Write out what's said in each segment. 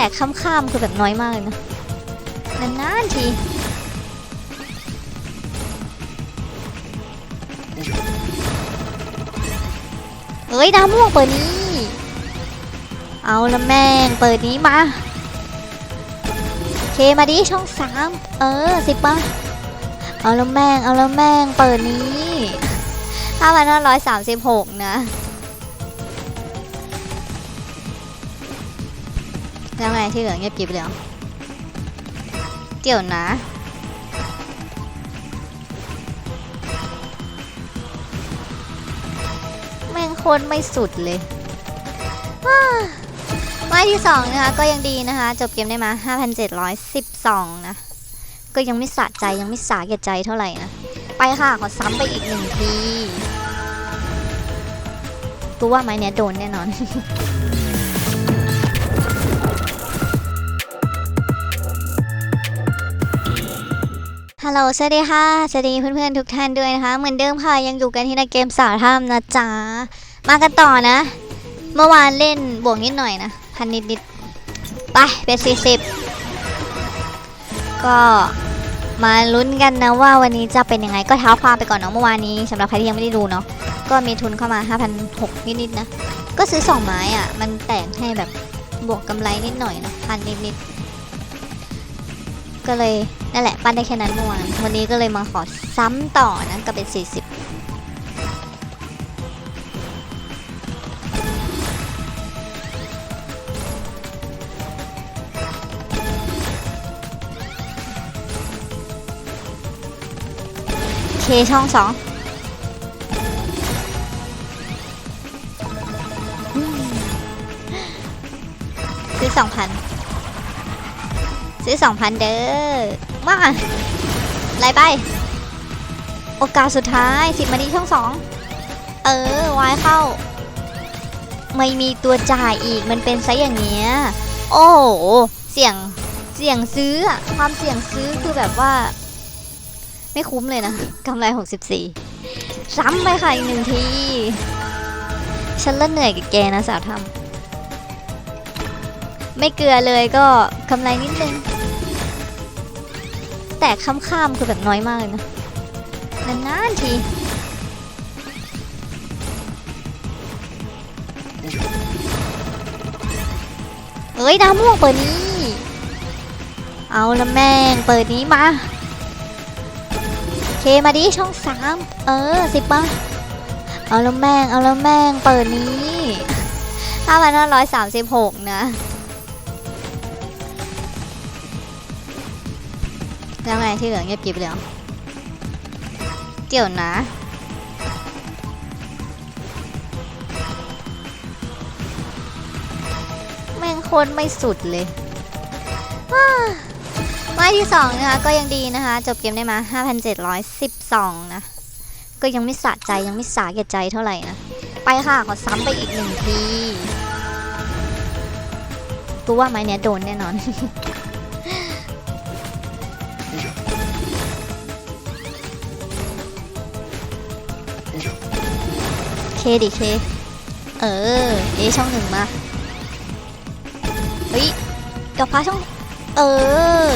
แต่ค่ำๆคือแบบน้อยมากเลยนะนานๆทีเอ้ยดาวม่วงเปิดนี้ เอาละแม่งเปิดนี้มาเคมาดิช่องสามเออสิบมาเอาละแม่งเอาละแม่งเปิดนี้ห้าพันห้าร้อยสามสิบหกนะ แล้วไงที่เหลือเงียบกิบเลยเหรอเดี๋ยวนะ แม่งโคตรไม่สุดเลยว้าไม้ที่สองนะคะก็ยังดีนะคะ จบเกมได้มา5,712 นะ ก็ยังไม่สะใจยังไม่สาแก่ใจเท่าไหร่นะ ไปค่ะ ขอซ้ำไปอีกหนึ่งทีกูว่าไม้เนี้ยโดนแน่นอน ฮัลโหล สวัสดีค่ะ สวัสดีเพื่อนๆทุกท่านด้วยนะคะ เหมือนเดิมค่ะ ยังอยู่กันที่ในเกมสาวถ้ำนะจ๊ะ มากันต่อนะ เมื่อวานเล่นบวกนิดหน่อยนะ พันนิดนิดๆไปเป็นสี่สิบ ก็มาลุ้นกันนะว่าวันนี้จะเป็นยังไง ก็เท้าความไปก่อนเนาะเมื่อวานนี้สำหรับใครที่ยังไม่ได้ดูเนาะ ก็มีทุนเข้ามา5,600นิดๆนะ ก็ซื้อสองไม้อะ มันแตกให้แบบบวกกำไรนิดหน่อยนะพันนิดๆ ก็เลยนั่นแหละปั้นได้แค่นั้นเมื่อวานวันนี้ก็เลยมาขอซ้ำต่อนะก็เป็น 40เคช่องสองอืมซื้อสองพัน ซื้อสองพันเด้อมาไล่ไป โอกาสสุดท้ายสิบมาดีช่องสอง เออ วายเข้า ไม่มีตัวจ่ายอีกมันเป็นไซอย่างเงี้ย โอ้โห เสี่ยง เสี่ยงซื้ออะความเสี่ยงซื้อคือแบบว่า ไม่คุ้มเลยนะกำไร 64 ซ้ำไปค่ะอีกหนึ่งที ฉันละเหนื่อยกับแกนะสาวทำ ไม่เกลือเลยก็กำไรนิดนึง แต่ค่ำๆคือแบบน้อยมากเลยนะนานๆทีเอ้ยดาวม่วงเปิดนี้ เอาละแม่งเปิดนี้มา เคมาดิช่องสามเออสิบมาเอาล้วแม่งเอาล้วแม่งเปิดนี้ห้าพันห้าร้อยสามสิบหกนะ แล้วไงที่เหลือเงียบกิบเลยเหรอเดี๋ยวนะแม่งโคตรไม่สุดเลยว้าไม้ที่สองนะคะ ก็ยังดีนะคะ จบเกมได้มา 5,712 นะ ก็ยังไม่สะใจยังไม่สาแก่ใจเท่าไหร่นะ ไปค่ะ ขอซ้ำไปอีกหนึ่งทีกูว่าไม้เนี้ยโดนแน่นอน เคดิเค เออ เอช่องหนึ่งมา เฮ้ยดอกฟ้าช่อง เออ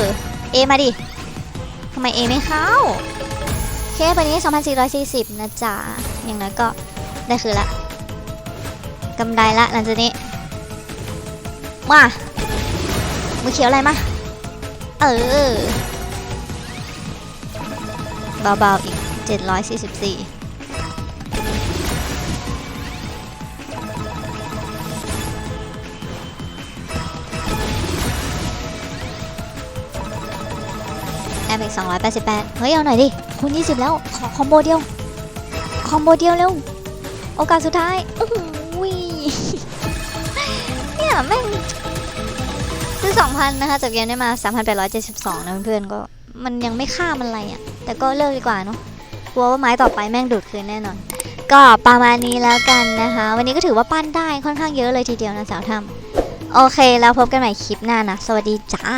เอมาดิ ทำไมเอไม่เข้า เคไปนี้ 2,440 นะจ๊ะ อย่างน้อยก็ได้คืนละกำไรละหลังจากนี้ มา มือเขียวอะไรมา เออ เบาๆอีก 744 แอมอีก288 เฮ้ย เอาหน่อยดิ คูณ 20 แล้ว ขอคอมโบเดียว คอมโบเดียวเร็ว โอกาสสุดท้ายอื้อวิเนี่ยแม่งซื้อ2,000 นะคะจากเกมได้มา 3,872 นะเพื่อนๆ ก็มันยังไม่ค่ามันอะไรอะ แต่ก็เลิกดีกว่าเนาะกลัวว่าไม้ต่อไปแม่งดูดคืนแน่นอน ก็ประมาณนี้แล้วกันนะคะ วันนี้ก็ถือว่าปั้นได้ค่อนข้างเยอะเลยทีเดียวนะสาวทำโอเค แล้วพบกันใหม่คลิปหน้านะ สวัสดีจ้า